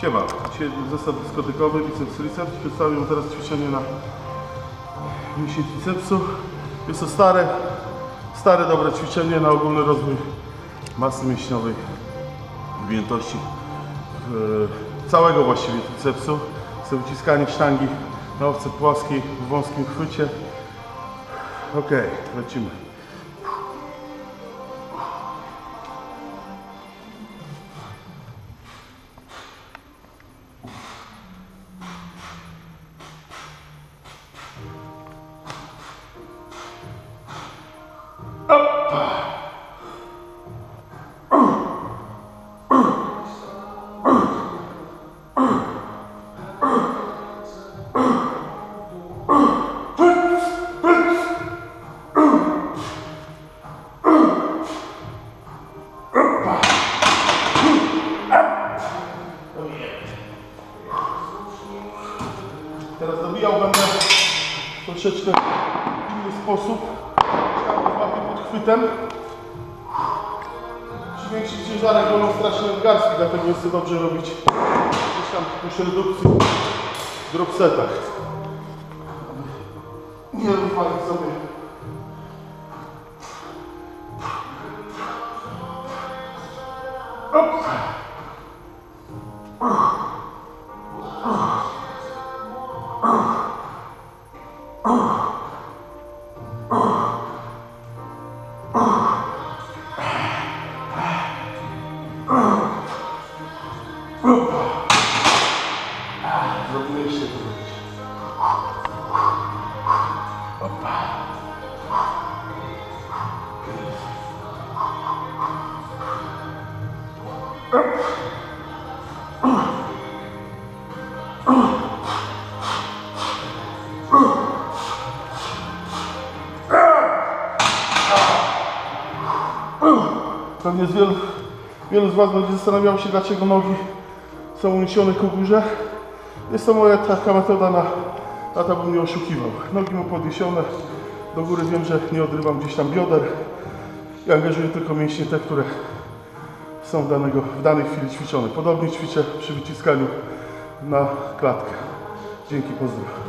Siema, dzisiaj zestaw dyskotykowy, biceps triceps. Przedstawię teraz ćwiczenie na mięsień tricepsu. Jest to stare, stare dobre ćwiczenie na ogólny rozwój masy mięśniowej, objętości całego właściwie tricepsu. Jest to wyciskanie sztangi na owce płaskiej w wąskim chwycie. Ok, lecimy. Teraz dobijał będę troszeczkę w inny sposób. Ścianę złapię pod chwytem. Przy większych ciężarach bolą strasznie nadgarstki, dlatego jest to dobrze robić gdzieś tam przy redukcji w drop setach. Nie rozwalić sobie. Op. Pewnie z wielu, wielu z Was będzie zastanawiało się, dlaczego nogi są uniesione ku górze. Jest to moja taka metoda na, to, bym nie oszukiwał. Nogi mam podniesione do góry, wiem, że nie odrywam gdzieś tam bioder i angażuję tylko mięśnie te, które są danego, w danej chwili ćwiczone. Podobnie ćwiczę przy wyciskaniu na klatkę. Dzięki, pozdrow.